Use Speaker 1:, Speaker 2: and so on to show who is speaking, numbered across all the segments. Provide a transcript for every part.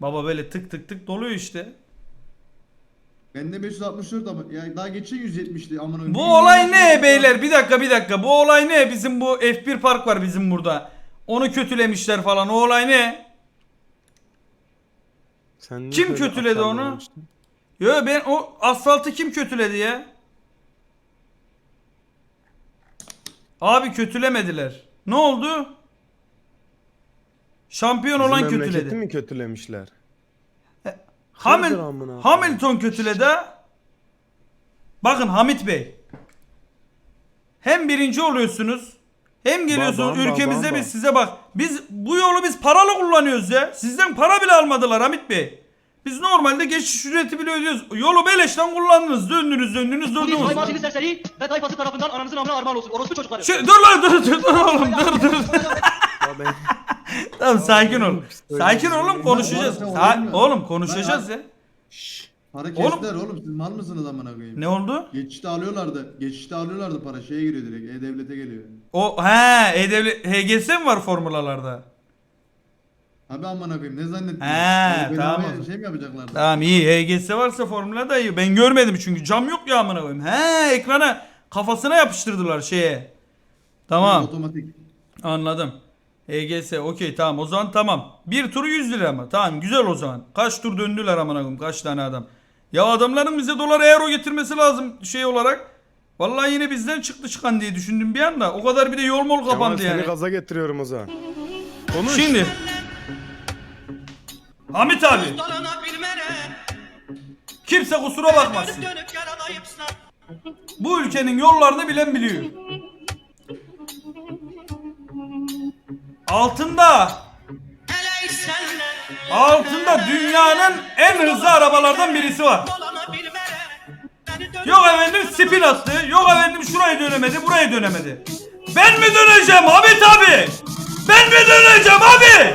Speaker 1: Baba böyle tık tık tık doluyor işte.
Speaker 2: Bende 564 ama ya daha geçen 170'ti amına koyayım.
Speaker 1: Bu olay ne beyler? Bir dakika bir dakika. Bu olay ne? Bizim bu F1 park var bizim burada. Onu kötülemişler falan. O olay ne?
Speaker 3: Sen niye
Speaker 1: Kim
Speaker 3: böyle
Speaker 1: kötüledi onu?
Speaker 3: atarlanmıştın?
Speaker 1: Yo ben o asfaltı kim kötüledi ya? Abi kötülemediler. Ne oldu? Şampiyon
Speaker 3: Bizim
Speaker 1: olan
Speaker 3: memleketi
Speaker 1: kötüledi.
Speaker 3: mi kötülemişler?
Speaker 1: Hamil
Speaker 3: Hayırdır amına
Speaker 1: Hamilton kötüledi ha. Bakın Hamit Bey. Hem birinci oluyorsunuz. Hem geliyorsunuz
Speaker 3: Babam,
Speaker 1: ülkemizde
Speaker 3: babam,
Speaker 1: biz
Speaker 3: babam.
Speaker 1: size bak. Biz bu yolu biz paralı kullanıyoruz ya. Sizden para bile almadılar Hamit Bey. Biz normalde geçiş ücreti bile ödüyoruz. Yolu beleşten kullandınız. Döndünüz döndünüz durdunuz.
Speaker 4: hayvancılık serseri ve tayfası tarafından ananızın amına armağan olsun. Orospu çocukları.
Speaker 1: Şey, dur lan dur dur dur oğlum dur dur.
Speaker 3: Ya ben
Speaker 1: tamam sakin ol. Sakin oğlum konuşacağız.
Speaker 2: Mı?
Speaker 1: oğlum konuşacağız ya.
Speaker 3: Şşş.
Speaker 2: Para
Speaker 1: Oğlum-
Speaker 2: kestiler oğlum. siz mal mısınız amına koyayım?
Speaker 1: Ne oldu?
Speaker 2: Geçişte alıyorlardı. Geçişte alıyorlardı para şeye giriyor direkt. E-Devlet'e geliyor.
Speaker 1: O he E-Devlet HGS mi var formülalarda?
Speaker 2: Abi amına koyayım ne zannettin?
Speaker 1: He,
Speaker 2: Yani
Speaker 1: tamam.
Speaker 2: bedavaya Şey mi yapacaklardı?
Speaker 1: Tamam iyi HGS varsa formüla da iyi. Ben görmedim çünkü cam yok ya amına koyayım. He ekrana kafasına yapıştırdılar şeye. Tamam
Speaker 2: Otomatik.
Speaker 1: anladım. HGS okey tamam o zaman tamam. Bir turu 100 lira ama tamam güzel o zaman. Kaç tur döndüler amına koyayım kaç tane adam. Ya adamların bize dolar euro getirmesi lazım şey olarak. Vallahi yine bizden çıktı çıkan diye düşündüm bir anda. O kadar bir de yol mol
Speaker 3: Kemal
Speaker 1: kapandı
Speaker 3: seni
Speaker 1: yani.
Speaker 3: gaza getiriyorum o zaman. Konuş.
Speaker 1: Şimdi. Hamit abi. Kimse kusura bakmasın. Bu ülkenin yollarını bilen biliyor. Altında altında dünyanın en hızlı arabalardan birisi var. Yok efendim spin attı. Yok efendim şurayı dönemedi, burayı dönemedi. Ben mi döneceğim abi? Ben mi döneceğim abi?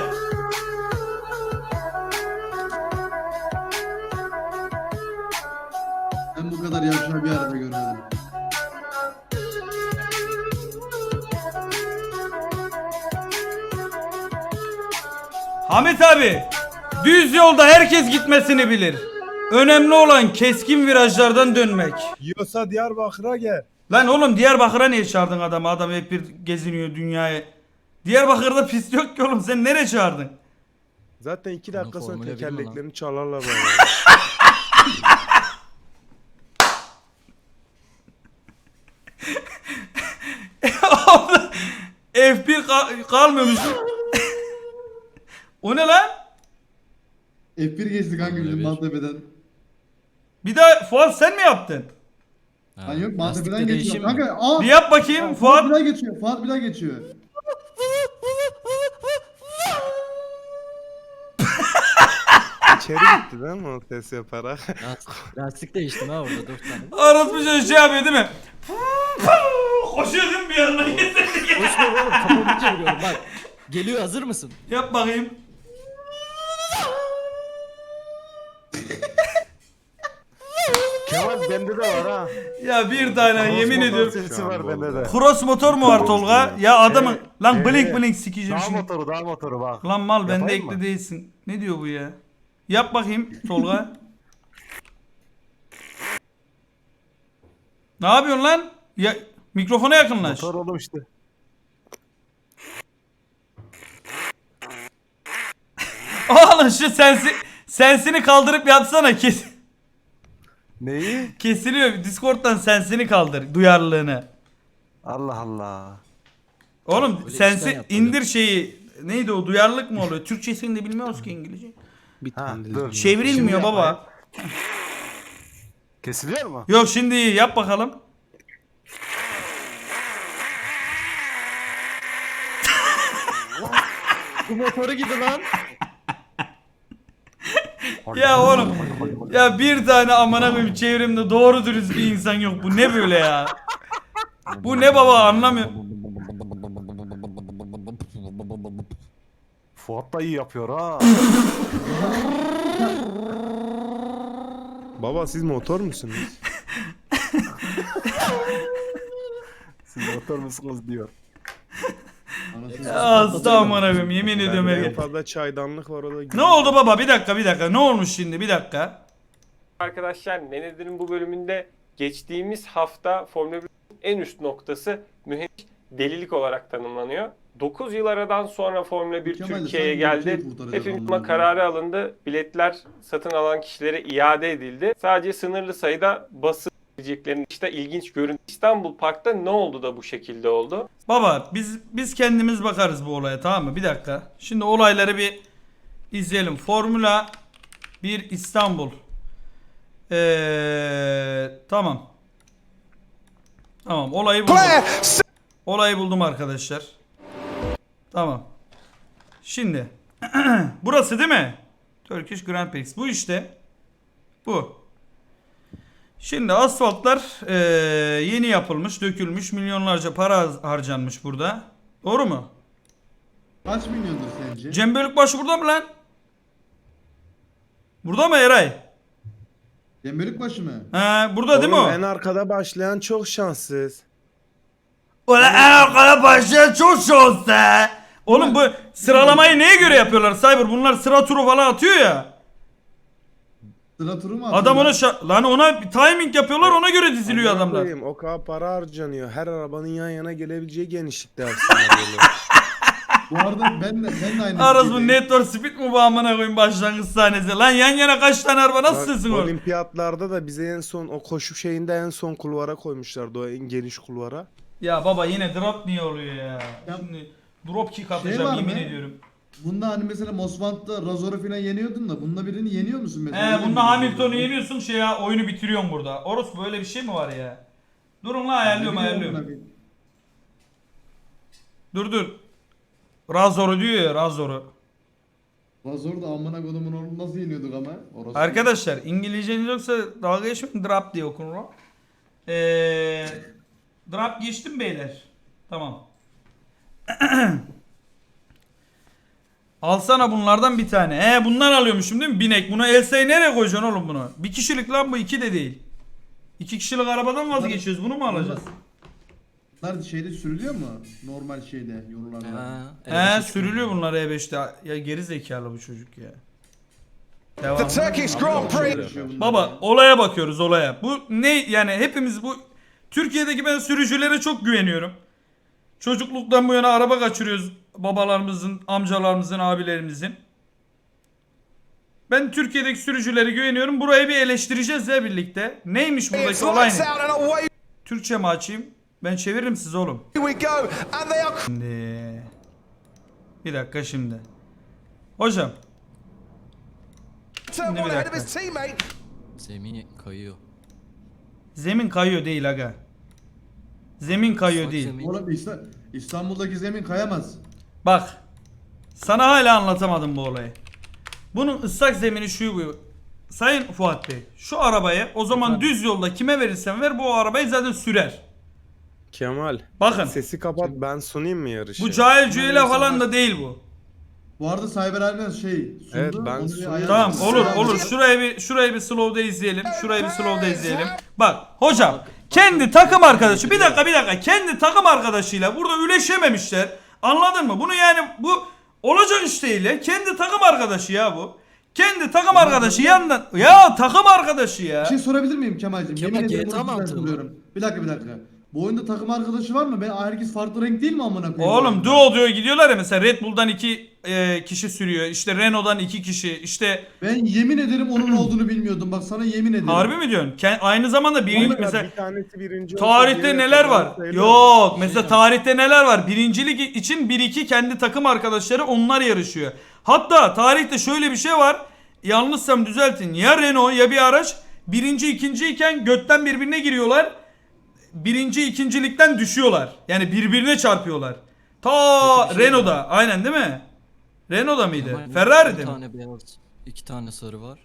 Speaker 2: Ben bu kadar yavşağı bir arada görmedim.
Speaker 1: Hamit abi, düz yolda herkes gitmesini bilir. Önemli olan keskin virajlardan dönmek.
Speaker 3: Yiyorsa Diyarbakır'a gel.
Speaker 1: Lan oğlum Diyarbakır'a niye çağırdın adamı? Adam hep bir geziniyor dünyayı. Diyarbakır'da pist yok ki oğlum. Sen nereye çağırdın?
Speaker 3: Zaten iki dakika sonra
Speaker 5: lan?
Speaker 3: tekerleklerini çalarlar bana.
Speaker 1: F1 kal- kalmıyormuş. O ne lan?
Speaker 2: F1 geçti kanka bizim
Speaker 5: bir.
Speaker 2: Maltepe'den.
Speaker 1: Bir daha Fuat sen mi yaptın?
Speaker 5: Ha,
Speaker 2: Lan yok Maltepe'den
Speaker 5: lastikte
Speaker 2: geçiyor.
Speaker 5: değişim mi?
Speaker 2: Kanka aa.
Speaker 1: Bir yap bakayım
Speaker 2: Fuat
Speaker 1: Fuat.
Speaker 2: bir daha geçiyor. Fuat bir daha geçiyor.
Speaker 3: İçeri gitti değil mi o ses yaparak?
Speaker 5: Lastik, lastik değiştim ha orada dört tane.
Speaker 1: Arası bir şey yapıyor değil mi? Koşuyor değil mi bir yanına?
Speaker 5: Koşma oğlum kafamı çeviriyorum bak. Geliyor hazır mısın?
Speaker 1: Yap bakayım.
Speaker 6: Kemal bende de var ha.
Speaker 1: Ya bir tane yemin ediyorum.
Speaker 6: serisi var bende de.
Speaker 1: Cross motor mu var Tolga? Ya adamın lan blink blink sikeceğim
Speaker 6: Dağ
Speaker 1: şimdi.
Speaker 6: motoru dağ motoru bak.
Speaker 1: Lan mal bende
Speaker 6: Yapayım
Speaker 1: ekli
Speaker 6: mı?
Speaker 1: değilsin. Ne diyor bu ya? Yap bakayım Tolga. ne yapıyorsun lan? Ya mikrofona yakınlaş.
Speaker 6: Motor oğlum işte.
Speaker 1: Oğlum şu sensi sensini kaldırıp yapsana kes
Speaker 6: Neyi?
Speaker 1: kesiliyor. Discord'dan sensini kaldır duyarlılığını.
Speaker 6: Allah Allah.
Speaker 1: Oğlum
Speaker 5: Öyle
Speaker 1: sensi
Speaker 5: işten yap
Speaker 1: indir şeyi. Neydi o duyarlılık mı oluyor? Türkçesini de bilmiyoruz ki İngilizce.
Speaker 3: Bir tane
Speaker 6: dur.
Speaker 1: Çevrilmiyor
Speaker 6: Şimdi
Speaker 1: baba.
Speaker 6: Kesiliyor mu?
Speaker 1: Yok şimdi iyi, yap bakalım.
Speaker 5: Bu motoru gibi lan.
Speaker 1: Ya oğlum. Ya bir tane amına koyayım çevremde doğru dürüst bir insan yok. Bu ne böyle ya? Bu ne baba anlamıyorum.
Speaker 6: Fuat da iyi yapıyor ha.
Speaker 3: Baba siz motor musunuz?
Speaker 6: Siz motor musunuz diyor.
Speaker 1: Hasta amına koyayım yemin ediyorum her
Speaker 3: fazla çaydanlık var o da.
Speaker 1: Ne oldu baba bir dakika bir dakika ne olmuş şimdi bir dakika.
Speaker 7: Arkadaşlar Nenedir'in bu bölümünde geçtiğimiz hafta Formula 1'in en üst noktası mühendis delilik olarak tanımlanıyor. 9 yıl aradan sonra Formula 1
Speaker 2: Kemal de
Speaker 7: Türkiye'ye
Speaker 2: sen
Speaker 7: geldi.
Speaker 2: ülkeyi kurtaracak
Speaker 7: Hepimiz kararı alındı. Biletler satın alan kişilere iade edildi. Sadece sınırlı sayıda basın diyeceklerin işte ilginç görüntü. İstanbul Park'ta ne oldu da bu şekilde oldu?
Speaker 1: Baba biz biz kendimiz bakarız bu olaya tamam mı? Bir dakika. Şimdi olayları bir izleyelim. Formula 1 İstanbul. Ee, tamam. Tamam olayı buldum. Olayı buldum arkadaşlar. Tamam. Şimdi. Burası değil mi? Turkish Grand Prix. Bu işte. Bu. Şimdi asfaltlar eee, yeni yapılmış, dökülmüş, milyonlarca para harcanmış burada. Doğru mu?
Speaker 2: Kaç milyondur sence?
Speaker 1: Cem Bölükbaşı burada mı lan? Burada mı Eray?
Speaker 2: Cem Bölükbaşı mı?
Speaker 1: He, burada değil mi
Speaker 3: Oğlum,
Speaker 1: o?
Speaker 3: En arkada başlayan çok şanssız.
Speaker 1: Ulan en arkada başlayan çok şanslı. Oğlum bu sıralamayı neye göre yapıyorlar Cyber? Bunlar sıra turu falan atıyor ya.
Speaker 2: Sıra turu mu
Speaker 1: Adam ona şa- lan ona bir timing yapıyorlar ona göre diziliyor
Speaker 3: Amına
Speaker 1: adamlar.
Speaker 3: koyayım, O kadar para harcanıyor. Her arabanın yan yana gelebileceği genişlikte aslında böyle.
Speaker 2: Bu arada ben de, ben de aynı
Speaker 1: Aras bu
Speaker 2: fikirdeyim.
Speaker 1: Net for Speed mi bu amına koyayım başlangıç sahnesi? Lan yan yana kaç tane araba nasıl sığsın oğlum?
Speaker 3: Olimpiyatlarda da bize en son o koşu şeyinde en son kulvara koymuşlardı o en geniş kulvara.
Speaker 1: Ya baba yine drop niye oluyor ya?
Speaker 2: Ya-
Speaker 1: Şimdi drop kick atacağım
Speaker 2: Şey var
Speaker 1: yemin
Speaker 2: mı?
Speaker 1: ediyorum.
Speaker 2: Bunda hani mesela Mosfant'ta Razor'u falan yeniyordun da bunda birini yeniyor musun mesela?
Speaker 1: He bunda Hamilton'u yeniyorsun şey ya oyunu bitiriyorsun burada. Oros böyle bir şey mi var ya? Durun la ayarlıyorum ayarlıyorum. Dur dur. Razor'u diyor ya Razor'u.
Speaker 2: Razor da amına kodumun oğlunu nasıl yeniyorduk ama? Orası.
Speaker 1: Arkadaşlar İngilizceniz yoksa dalga geçmeyin drop diye okunur o. Eee drop geçtim beyler. Tamam. Alsana bunlardan bir tane. He bundan alıyormuşum değil mi? Binek. Bunu Elsa'yı nereye koyacaksın oğlum bunu? Bir kişilik lan bu iki de değil. İki kişilik arabadan vazgeçiyoruz. Bunu mu alacağız?
Speaker 2: Bunlar şeyde sürülüyor mu? Normal şeyde yollarda.
Speaker 1: He sürülüyor bunlar E5'te. Ya geri zekalı bu çocuk ya. Devam.
Speaker 8: Turkish Grand Prix.
Speaker 1: Baba olaya bakıyoruz olaya. Bu ne yani hepimiz bu Türkiye'deki ben sürücülere çok güveniyorum. Çocukluktan bu yana araba kaçırıyoruz babalarımızın, amcalarımızın, abilerimizin. Ben Türkiye'deki sürücülere güveniyorum. Burayı bir eleştireceğiz ya birlikte. Neymiş buradaki
Speaker 8: It's
Speaker 1: olay ne? Türkçe mi açayım? Ben çeviririm siz oğlum. Şimdi. Bir dakika şimdi. Hocam. Şimdi bir dakika.
Speaker 5: Zemin kayıyor.
Speaker 1: Zemin kayıyor değil aga. Zemin kayıyor değil.
Speaker 5: zemin.
Speaker 2: Oğlum İsta- İstanbul'daki zemin kayamaz.
Speaker 1: Bak. Sana hala anlatamadım bu olayı. Bunun ıslak zemini şu bu. Sayın Fuat Bey, şu arabayı o zaman düz yolda kime verirsen ver bu arabayı zaten sürer.
Speaker 3: Kemal
Speaker 1: Bakın.
Speaker 3: sesi kapat ben sunayım mı yarışı?
Speaker 1: Bu cahil cüela falan da değil bu.
Speaker 2: Bu arada Cyber Almen şey sundu.
Speaker 3: Evet, ben
Speaker 2: onu bir
Speaker 3: sundum.
Speaker 2: ayar-
Speaker 1: Tamam olur olur. Şurayı bir şurayı bir slow'da izleyelim. Şurayı bir slow'da izleyelim. Bak hocam kendi takım arkadaşı bir dakika bir dakika kendi takım arkadaşıyla burada üleşememişler. Anladın mı? Bunu yani bu olacak iş değil ya. Kendi takım arkadaşı ya bu. Kendi takım arkadaşı yandan ya takım arkadaşı ya.
Speaker 2: Bir şey sorabilir miyim Kemal'cim?
Speaker 5: Kemal,
Speaker 2: Yemin ederim
Speaker 5: GTA
Speaker 2: bunu ben
Speaker 5: mantığı mı?
Speaker 2: soruyorum. Bir dakika bir dakika. Bu oyunda takım arkadaşı var mı? Ben herkes farklı renk değil mi amına koyayım?
Speaker 1: Oğlum duo diyor gidiyorlar ya mesela Red Bull'dan iki e, kişi sürüyor. İşte Renault'dan iki kişi. İşte
Speaker 2: Ben yemin ederim onun olduğunu bilmiyordum. Bak sana yemin ederim.
Speaker 1: harbi mi diyorsun? Ken- aynı zamanda birinci
Speaker 3: Mesela
Speaker 1: mesela
Speaker 3: bir tanesi birinci olsa
Speaker 1: Tarihte neler var?
Speaker 3: sayılır.
Speaker 1: Yok. Mesela tarihte neler var? Birincilik için 1-2 kendi takım arkadaşları onlar yarışıyor. Hatta tarihte şöyle bir şey var. Yanlışsam düzeltin. Ya Renault ya bir araç birinci ikinci iken götten birbirine giriyorlar. Birinci ikincilikten düşüyorlar. Yani birbirine çarpıyorlar. Ta
Speaker 5: Peki bir şey
Speaker 1: Renault'da. Aynen değil mi? Renault'da mıydı? Ferrari'de
Speaker 5: 10
Speaker 1: mi?
Speaker 5: tane beyaz, 2 tane sarı var.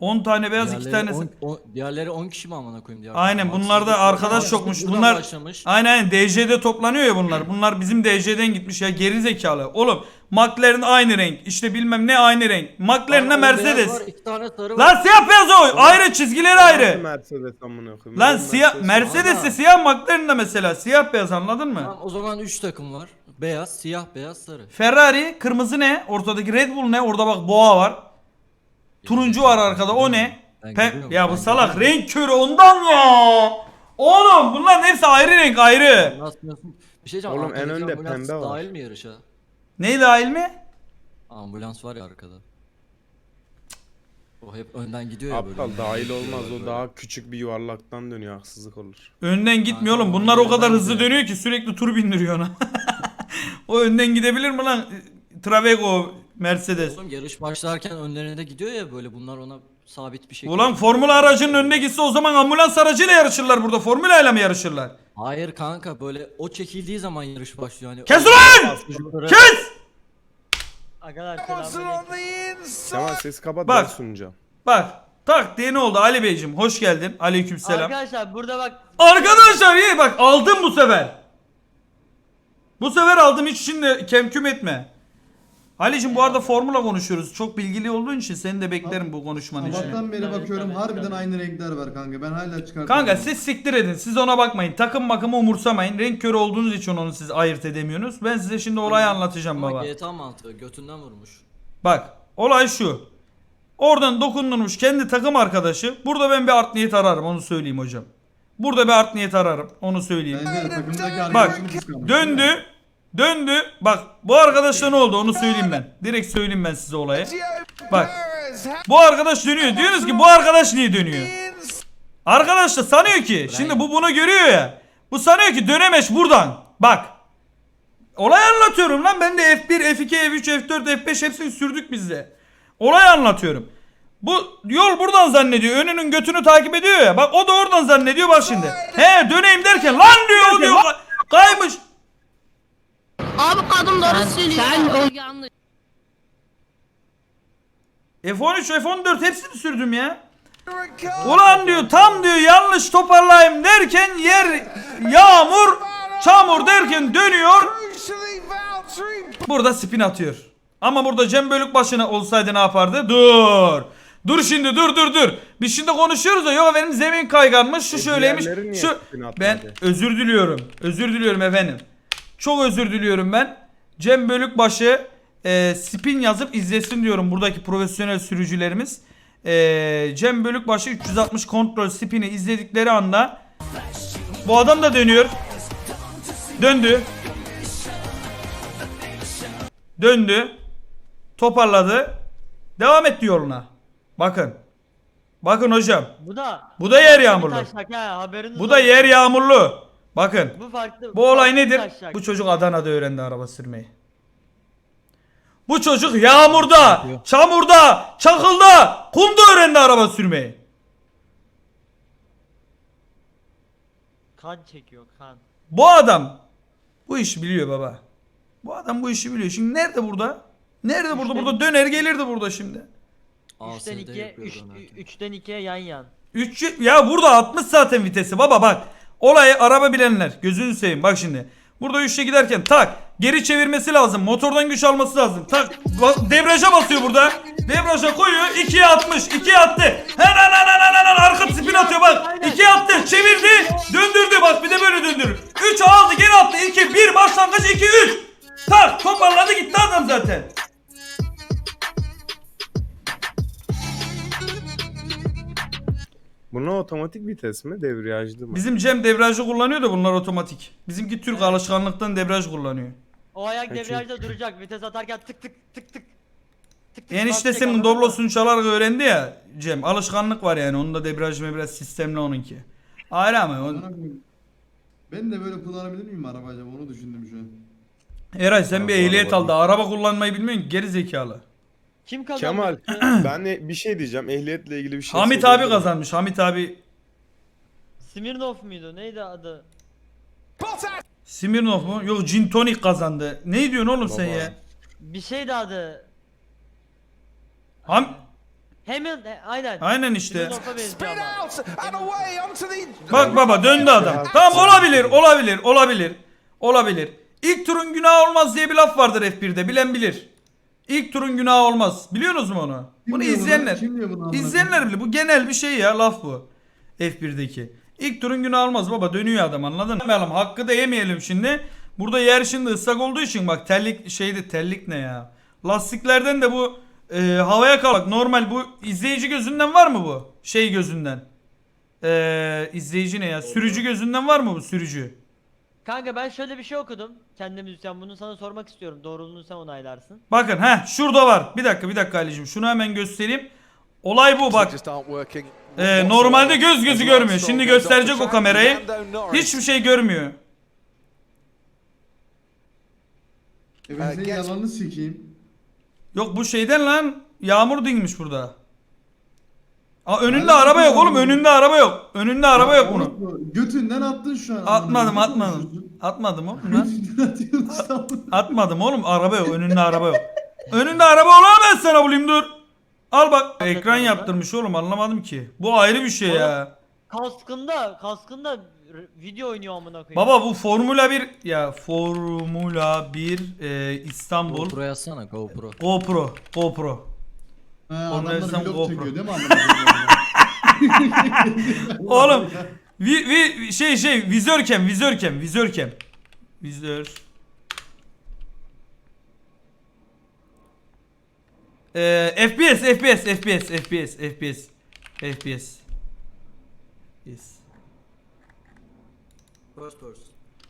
Speaker 1: 10 tane beyaz 2
Speaker 5: Diğerleri
Speaker 1: tane.
Speaker 5: 10 on- diğerlerleri 10 kişi mi amına koyayım diğer
Speaker 1: Aynen bunlar da arkadaş
Speaker 5: buradan
Speaker 1: Bunlar
Speaker 5: başlamış.
Speaker 1: aynen aynen DJ'de toplanıyor ya bunlar. Bunlar bizim DJ'den gitmiş ya geri zekalı. Oğlum McLaren aynı renk. İşte bilmem ne aynı renk. McLaren'le Mercedes.
Speaker 5: Var, 2 tane sarı var.
Speaker 1: Lan siyah beyaz o. Ayrı çizgileri ayrı.
Speaker 3: Mercedes amına koyayım.
Speaker 1: Lan siyah
Speaker 3: Mercedes-
Speaker 1: de siyah McLaren de mesela siyah beyaz anladın mı?
Speaker 5: Tamam, o zaman 3 takım var. Beyaz, siyah, beyaz, sarı.
Speaker 1: Ferrari, kırmızı ne? Ortadaki Red Bull ne? Orada bak boğa var. Turuncu var arkada o ne? Pe- ya bu salak renk körü ondan ya. Oğlum bunların hepsi ayrı renk ayrı.
Speaker 5: Nasıl Bir şey diyeceğim.
Speaker 3: Oğlum, en
Speaker 5: arkadaki
Speaker 3: önde
Speaker 5: ambulans
Speaker 3: pembe var.
Speaker 5: Dahil mi yarışa?
Speaker 1: Ne dahil mi?
Speaker 5: Ambulans var ya arkada. O hep önden gidiyor ya böyle.
Speaker 3: Aptal dahil olmaz o daha küçük bir yuvarlaktan dönüyor haksızlık olur.
Speaker 1: Önden gitmiyor oğlum. Bunlar o kadar hızlı dönüyor ki sürekli tur bindiriyor ona. o önden gidebilir mi lan? Travego, Mercedes.
Speaker 5: Oğlum yarış başlarken önlerine de gidiyor ya böyle bunlar ona sabit bir şekilde.
Speaker 1: Ulan formula aracının önüne gitse o zaman ambulans aracıyla yarışırlar burada. Formula ile mi yarışırlar?
Speaker 5: Hayır kanka böyle o çekildiği zaman yarış başlıyor. Hani
Speaker 1: Kes ulan! Kes!
Speaker 3: Kemal ses kapat
Speaker 1: Bak.
Speaker 3: ben sunacağım.
Speaker 1: Bak tak diye ne oldu Ali Beyciğim hoş geldin. Aleykümselam.
Speaker 4: Arkadaşlar burada bak
Speaker 1: Arkadaşlar ye bak aldım bu sefer. Bu sefer aldım hiç şimdi kemküm etme. Ali'cim bu arada formula konuşuyoruz. Çok bilgili olduğun için seni de beklerim bu konuşmanın için.
Speaker 2: Sabahtan beri bakıyorum
Speaker 4: tabii,
Speaker 2: harbiden
Speaker 4: tabii.
Speaker 2: aynı renkler var kanka. Ben hala çıkartamadım.
Speaker 1: Kanka siz siktir edin. Siz ona bakmayın. Takım makımı umursamayın. Renk körü olduğunuz için onu siz ayırt edemiyorsunuz. Ben size şimdi olayı anlatacağım
Speaker 5: Ama
Speaker 1: baba.
Speaker 5: GTA mantığı götünden vurmuş.
Speaker 1: Bak olay şu. Oradan dokundurmuş kendi takım arkadaşı. Burada ben bir art niyet ararım onu söyleyeyim hocam. Burada bir art niyet ararım onu söyleyeyim.
Speaker 2: Bence de takımdaki kıskanmış.
Speaker 1: döndü. Döndü. Bak bu arkadaşla ne oldu onu söyleyeyim ben. Direkt söyleyeyim ben size olayı. Bak bu arkadaş dönüyor. Diyorsunuz ki bu arkadaş niye dönüyor? Arkadaş da sanıyor ki şimdi bu bunu görüyor ya. Bu sanıyor ki dönemeç buradan. Bak. Olay anlatıyorum lan. Ben de F1, F2, F3, F4, F5 hepsini sürdük biz de. Olay anlatıyorum. Bu yol buradan zannediyor. Önünün götünü takip ediyor ya. Bak o da oradan zannediyor bak şimdi. He döneyim derken lan diyor o diyor. Kay- Kaymış.
Speaker 9: Abi kadın doğru söylüyor. Sen o yanlış.
Speaker 1: F13, F14 hepsini sürdüm ya. Ulan diyor tam diyor yanlış toparlayayım derken yer yağmur çamur derken dönüyor. Burada spin atıyor. Ama burada Cem Bölük başına olsaydı ne yapardı? Dur. Dur şimdi dur dur dur. Biz şimdi konuşuyoruz da yok benim zemin kayganmış şu
Speaker 3: E,
Speaker 1: şöyleymiş.
Speaker 3: diğerleri niye
Speaker 1: Şu
Speaker 3: spin atmadı?
Speaker 1: ben özür diliyorum. Özür diliyorum efendim. Çok özür diliyorum ben. Cem Bölükbaşı e, spin yazıp izlesin diyorum buradaki profesyonel sürücülerimiz. E, Cem Bölükbaşı 360 kontrol spini izledikleri anda bu adam da dönüyor. Döndü. Döndü. Toparladı. Devam etti yoluna. Bakın. Bakın hocam.
Speaker 4: bu da
Speaker 1: Bu da yer yağmurlu.
Speaker 4: Taşak
Speaker 1: Bu da yer yağmurlu. Bakın.
Speaker 4: Bu farklı.
Speaker 1: Bu olay
Speaker 4: farklı
Speaker 1: nedir?
Speaker 4: taşak.
Speaker 1: Bu çocuk Adana'da öğrendi araba sürmeyi. Bu çocuk yağmurda, çamurda, çakılda, kumda öğrendi araba sürmeyi.
Speaker 4: kan çekiyor kan.
Speaker 1: Bu adam bu işi biliyor baba. Bu adam bu işi biliyor. Şimdi nerede burada? Nerede burada? Burada döner gelirdi burada şimdi.
Speaker 4: 3'ten
Speaker 5: ASD
Speaker 4: 2'ye
Speaker 5: yapıyor dönerken.
Speaker 4: 3'ten 2'ye yan yan.
Speaker 1: 3 ya burada 60 zaten vitesi baba bak. Olayı araba bilenler gözünü seveyim bak şimdi. Burada 3'te giderken tak geri çevirmesi lazım. Motordan güç alması lazım. Tak ba- debriyaja basıyor burada. Debriyaja koyuyor 2'ye atmış. 2'ye attı. Hemen hemen hemen hemen arka spin atıyor bak. 2'ye attı. Çevirdi. Döndürdü bak bir de böyle döndürür. 3 aldı geri attı. 2 1 başlangıç 2 3. Tak toparladı gitti adam zaten.
Speaker 3: Bunlar otomatik vites mi debriyajlı mı?
Speaker 1: Bizim Cem debriyajı kullanıyor da bunlar otomatik. Bizimki Türk alışkanlıktan debriyaj kullanıyor.
Speaker 4: O ayak
Speaker 3: Peki.
Speaker 4: debriyajda duracak. Vites atarken tık tık tık tık. Tık tık
Speaker 1: Eniştesinin doblosunu çalarak öğrendi ya Cem. Alışkanlık var yani. Onun da debriyaj mebriyaj sistemli onunki. Ayrı ama. o-
Speaker 2: Amına koyayım. Ben de böyle kullanabilir miyim araba acaba onu düşündüm şu an.
Speaker 1: Eray sen bir ehliyet al da araba kullanmayı bilmiyorsun ki, geri zekalı.
Speaker 4: Kim kazandı?
Speaker 3: Kemal ben de bir şey diyeceğim ehliyetle ilgili bir şey
Speaker 1: Hamit abi
Speaker 3: miyim?
Speaker 1: kazanmış. Hamit abi
Speaker 4: Smirnov muydu? Neydi adı?
Speaker 1: Smirnov mu? Yok Gin Tonic kazandı. Ne diyorsun oğlum sen
Speaker 3: Baba.
Speaker 1: ya?
Speaker 4: Bir şeydi adı.
Speaker 1: Ham
Speaker 4: Hamilton, e, aynen.
Speaker 1: Aynen işte.
Speaker 4: Smirnov'a benziyor ama.
Speaker 8: out and away onto the.
Speaker 1: Bak baba döndü adam. Tamam olabilir, olabilir, olabilir. Olabilir. İlk turun günahı olmaz diye bir laf vardır F1'de. Bilen bilir. İlk turun günahı olmaz. Biliyorsunuz mu onu?
Speaker 2: Kim
Speaker 1: Bunu
Speaker 2: bunu?
Speaker 1: izleyenler.
Speaker 2: Bunu amına
Speaker 1: İzleyenler bilir. Bu genel bir şey ya laf bu. F1'deki. İlk turun günahı olmaz baba dönüyor adam anladın mı? Hakkı da yemeyelim şimdi. Burada yer şimdi ıslak olduğu için bak terlik şeyde terlik ne ya? Lastiklerden de bu e, havaya kalk. Normal bu izleyici gözünden var mı bu? Şey gözünden. E, izleyici ne ya? Sürücü gözünden var mı bu sürücü?
Speaker 4: Kanka ben şöyle bir şey okudum. Kendi müzisyen bunu sana sormak istiyorum. Doğruluğunu sen onaylarsın.
Speaker 1: Bakın ha şurada var. Bir dakika bir dakika Ali'cim şunu hemen göstereyim. Olay bu bak. Ee, normalde göz gözü görmüyor. Şimdi gösterecek o kamerayı. Hiçbir şey görmüyor.
Speaker 2: E ben senin yalanını sikeyim.
Speaker 1: Yok bu şeyden lan. Yağmur dinmiş burada. Aa, önünde
Speaker 2: Nerede
Speaker 1: araba yok oğlum. Önünde araba yok. Önünde araba yok bunun.
Speaker 2: Götünden attın şu an.
Speaker 1: Atmadım atmadım. Atmadım oğlum lan.
Speaker 2: Götünden atıyorsun sen bunu.
Speaker 1: Atmadım oğlum. Araba yok. Önünde araba yok. Önünde araba olan ben sana bulayım dur. Al bak. Ekran yaptırmış oğlum anlamadım ki. Bu ayrı bir şey ya.
Speaker 4: Kaskında, kaskında video oynuyor amına koyayım.
Speaker 1: Baba bu Formula 1 ya Formula 1 e, İstanbul
Speaker 5: GoPro yazsana GoPro.
Speaker 1: GoPro GoPro.
Speaker 2: Ha,
Speaker 1: Onun
Speaker 2: adamlar
Speaker 1: yüzden
Speaker 2: vlog
Speaker 1: GoPro.
Speaker 2: çekiyor değil mi koyayım?
Speaker 1: Oğlum vi, vi, şey şey vizörkem vizörkem vizörkem. Vizör. Ee, FPS FPS FPS FPS FPS FPS. Yes.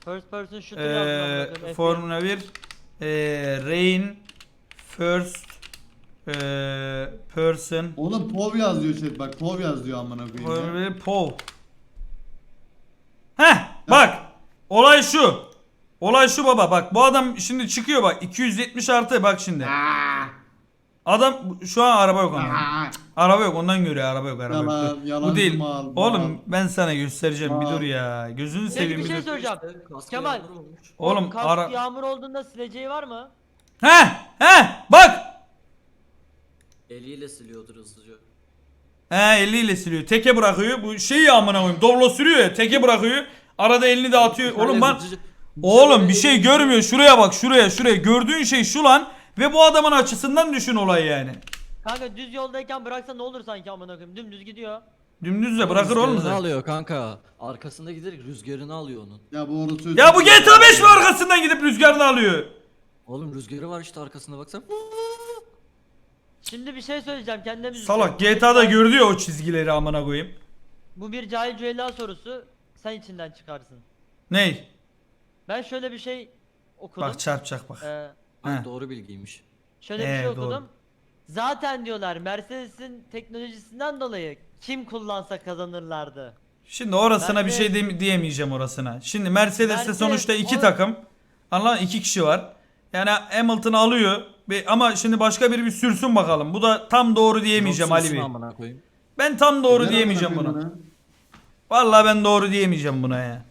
Speaker 4: First person shooter yazdım amına
Speaker 1: Ee. Formula 1 ee, Rain First ee, Person
Speaker 2: Oğlum POV yaz diyor chat bak POV yaz diyor amına koyayım. ya.
Speaker 1: Formula 1 Pov Heh bak olay şu Olay şu baba bak bu adam şimdi çıkıyor bak 270 artı bak şimdi Adam şu an araba yok ama
Speaker 2: Aa,
Speaker 1: Araba yok ondan görüyor araba yok araba yok
Speaker 2: Yalan,
Speaker 1: Dur.
Speaker 2: yalan
Speaker 1: Bu değil
Speaker 2: mal,
Speaker 1: Oğlum
Speaker 2: mal.
Speaker 1: ben sana göstereceğim bir
Speaker 2: Mal.
Speaker 1: dur ya Gözünü
Speaker 4: Peki
Speaker 1: seveyim
Speaker 4: bir
Speaker 1: bir
Speaker 4: şey
Speaker 1: dur.
Speaker 4: soracağım. Kemal.
Speaker 1: Oğlum
Speaker 4: kask
Speaker 1: ara
Speaker 4: yağmur olduğunda sileceği var mı?
Speaker 1: Heh heh bak
Speaker 5: Eliyle siliyordur hızlıca.
Speaker 1: He eliyle siliyor. Teke bırakıyor. Bu şeyi amına koyayım. Doblo sürüyor ya. Teke bırakıyor. Arada elini de atıyor. Oğlum ben Oğlum bir şey görmüyor. Şuraya bak. Şuraya şuraya. Gördüğün şey şu lan. Ve bu adamın açısından düşün olayı yani.
Speaker 4: Kanka düz yoldayken bıraksa ne olur sanki amına koyayım. Dümdüz gidiyor.
Speaker 1: Dümdüz de bırakır oğlum
Speaker 5: Rüzgarını
Speaker 1: zaten.
Speaker 5: alıyor kanka. Arkasında giderek rüzgarını alıyor onun.
Speaker 2: Ya bu orası
Speaker 1: Ya bu GTA 5 mi arkasından gidip rüzgarını alıyor?
Speaker 5: Oğlum rüzgarı var işte arkasında baksana.
Speaker 4: Şimdi bir şey söyleyeceğim müzisyen.
Speaker 1: Salak GTA'da gördü ya o çizgileri amına koyayım.
Speaker 4: Bu bir cahil cüela sorusu. Sen içinden çıkarsın.
Speaker 1: Ney?
Speaker 4: Ben şöyle bir şey okudum.
Speaker 1: Bak çarpacak bak.
Speaker 4: Ee,
Speaker 1: He.
Speaker 5: doğru bilgiymiş.
Speaker 4: şöyle bir
Speaker 1: Ee,
Speaker 4: şey okudum.
Speaker 1: doğru.
Speaker 4: Zaten diyorlar Mercedes'in teknolojisinden dolayı kim kullansa kazanırlardı.
Speaker 1: Şimdi orasına bir şey
Speaker 4: Mercedes-
Speaker 1: diyemeyeceğim orasına. Şimdi Mercedes'te
Speaker 4: Mercedes,
Speaker 1: sonuçta iki
Speaker 4: o-
Speaker 1: takım. Anladın iki kişi var. Yani Hamilton alıyor. Ve- Ama şimdi başka biri bir sürsün bakalım. Bu da tam doğru diyemeyeceğim
Speaker 5: Yok,
Speaker 1: Ali Bey.
Speaker 5: amına koyayım.
Speaker 1: Ben tam doğru
Speaker 2: Neden
Speaker 1: diyemeyeceğim buna.
Speaker 2: koyayım
Speaker 1: Vallahi ben doğru diyemeyeceğim buna ya.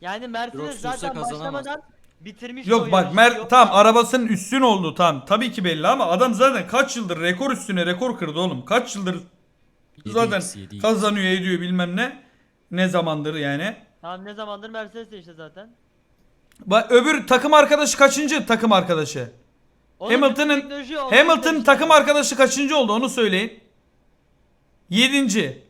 Speaker 4: Yani Mercedes
Speaker 5: sürse
Speaker 4: zaten
Speaker 5: kazanamaz.
Speaker 4: başlamadan bitirmiş
Speaker 1: Yok bak Mer tamam
Speaker 4: mu?
Speaker 1: arabasının üstün oldu tamam. Tabii ki belli ama adam zaten kaç yıldır rekor üstüne rekor kırdı oğlum. Kaç yıldır zaten
Speaker 5: 7x, 7x.
Speaker 1: kazanıyor ediyor bilmem ne. Ne zamandır yani.
Speaker 4: Tamam ne zamandır Mercedes de işte zaten.
Speaker 1: Bak öbür takım arkadaşı kaçıncı takım arkadaşı?
Speaker 4: Oğlum
Speaker 1: Hamilton'ın
Speaker 4: bütün teknoloji oldu
Speaker 1: Hamilton takım arkadaşı kaçıncı oldu onu söyleyin. 7.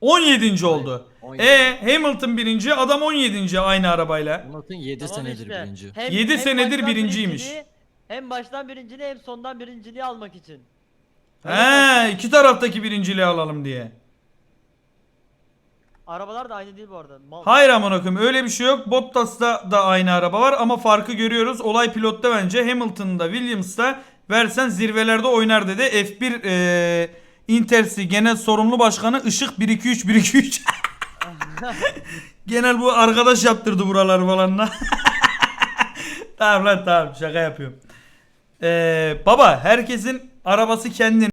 Speaker 1: 17. oldu.
Speaker 5: 17.
Speaker 1: E Hamilton birinci, adam 17. aynı arabayla.
Speaker 5: Murat'ın 7
Speaker 4: Tamam
Speaker 5: senedir
Speaker 4: işte.
Speaker 5: birinci.
Speaker 4: Hem-
Speaker 1: Yedi
Speaker 4: hem
Speaker 1: senedir
Speaker 4: baştan
Speaker 1: birinciymiş.
Speaker 4: birinciliği- Hem baştan birinciliği hem sondan birinciliği almak için.
Speaker 1: He, iki taraftaki birinciliği alalım diye.
Speaker 4: Arabalar da aynı değil bu arada. Mal.
Speaker 1: Hayır amına koyayım öyle bir şey yok. Bottas'ta da aynı araba var ama farkı görüyoruz. Olay pilotta bence Hamilton'da Williams'ta versen zirvelerde oynar dedi. F1 eee Intersi Genel Sorumlu Başkanı Işık 123 123. Genel bu arkadaş yaptırdı buralar falan lan. tamam lan tamam şaka yapıyorum. Eee baba herkesin arabası kendine.